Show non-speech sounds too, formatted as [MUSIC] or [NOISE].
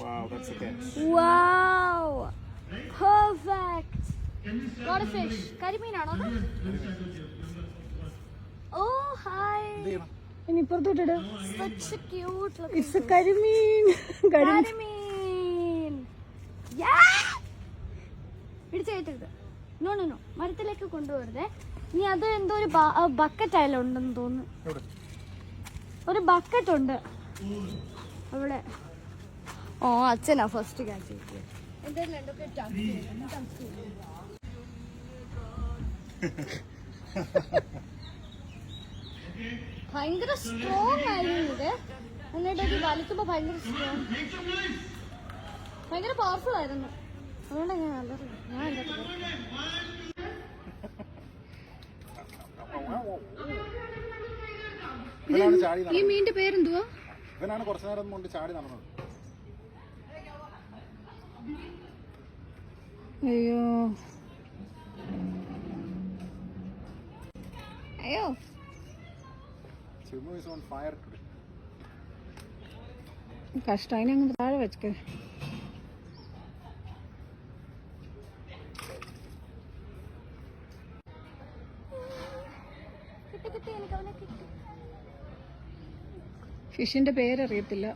Wow, that's a catch. Wow! Perfect! Got a fish. കരിമീനാണോ? Oh, hi! ഇനി Such a cute looking it's karimeen [LAUGHS] കരി കരിമീൻ. Yeah! പിടിച്ചേറ്റരുത് no no no മരത്തിലേക്ക് കൊണ്ടുപോകരുതേ ഇനി അത് എന്തോ ഒരു ബക്കറ്റ് അതിലുണ്ടെന്ന് തോന്നുന്നു? ഒരു ബക്കറ്റ് ഉണ്ട് അവിടെ ഓ അച്ഛനാ ഫസ്റ്റ് ക്യാച്ച് ഭയങ്കര സ്ട്രോങ് ആയിരുന്നു ഇത്. എന്നിട്ട് ഇത് വലിക്കുമ്പോ ഭയങ്കര സ്ട്രോങ് ഭയങ്കര പവർഫുൾ ആയിരുന്നു. അതുകൊണ്ട് ഞാൻ അലറി ഞാൻ എന്താ ഈ മീന്റെ മീനിന്റെ പേരെന്തുവാ? ഇവനാണ് കുറച്ചു നേരം കൊണ്ട് ചാടി നടന്നത്. അയ്യോ. അയ്യോ. കഷ്ടം അതിനെ അങ്ങ് താഴെ വെച്ചേ കിട്ടി കിട്ടി എനിക്ക് അവനെ കിട്ടി. ഫിഷിന്റെ പേരറിയത്തില്ല.